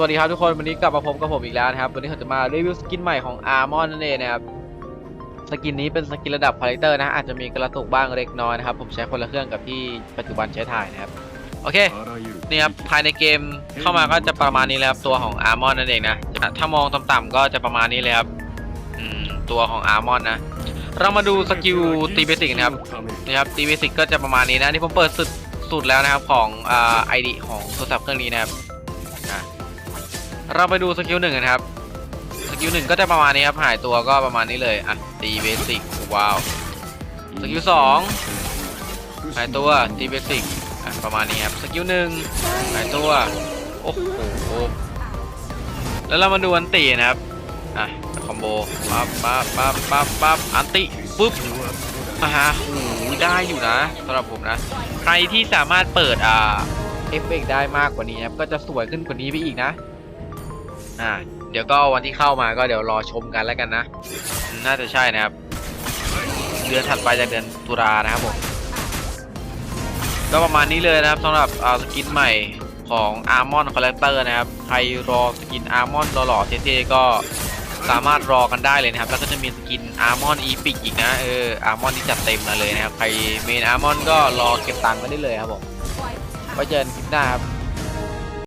สวัสดีครับทุกคนวันนี้กลับมาพบกับผมอีกแล้วนะครับวันนี้ผมจะมารีวิวสกินใหม่ของอาร์มอนนั่นเองนะครับสกินนี้เป็นสกินระดับพาริเตอร์นะอาจจะมีกระตุกบ้างเล็กน้อยนะครับผมใช้คนละเครื่องกับที่ปัจจุบันใช้ถ่ายนะครับโอเคนี่ครับภายในเกมเข้ามาก็จะประมาณนี้เลยครับตัวของอาร์มอนนั่นเองนะถ้ามองต่ำๆก็จะประมาณนี้เลยครับตัวของอาร์มอนนะเรามาดูสกิลตีเบสิกนะครับนี่ครับตีเบสิกก็จะประมาณนี้นะนี่ผมเปิดสุดสุดแล้วนะครับของอ่าไอดีของโทรศัพท์เครื่องนี้นะครับ เราไปดูสกิลหนึ่งกันครับ สกิลหนึ่งก็จะประมาณนี้ครับ หายตัวก็ประมาณนี้เลย อะ ตีเบสิก ว้าว สกิลสองหายตัว ตีเบสิก อะ ประมาณนี้ครับ สกิลหนึ่งหายตัว โอ้โห แล้วเรามาดูอันตีนะครับ อะ คอมโบ ปั๊บปั๊บปั๊บปั๊บปั๊บอันติปุ๊บมาฮะโอ้ได้อยู่นะสำหรับผมนะ ใครที่สามารถเปิดอ่าเอฟเฟกได้มากกว่านี้นะครับก็จะสวยขึ้นกว่านี้ไปอีกนะ อ่า เดี๋ยวก็วันที่เข้ามาก็เดี๋ยวรอชมกันแล้วกันนะ น่าจะใช่นะครับ เดือนถัดไปจากเดือนตุลานะครับผม ก็ประมาณนี้เลยนะครับสำหรับอ่าสกินใหม่ของอาร์มอนคอลเลกเตอร์นะครับ ใครรอสกินอาร์มอนหล่อๆเท่ๆก็สามารถรอกันได้เลยนะครับ แล้วก็จะมีสกินอาร์มอนอีพิกอีกนะ เออ อาร์มอนที่จัดเต็มมาเลยนะครับ ใครเมนอาร์มอนก็รอเก็บตังค์กันได้เลยครับผมไว้เจอกันคลิปหน้าครับ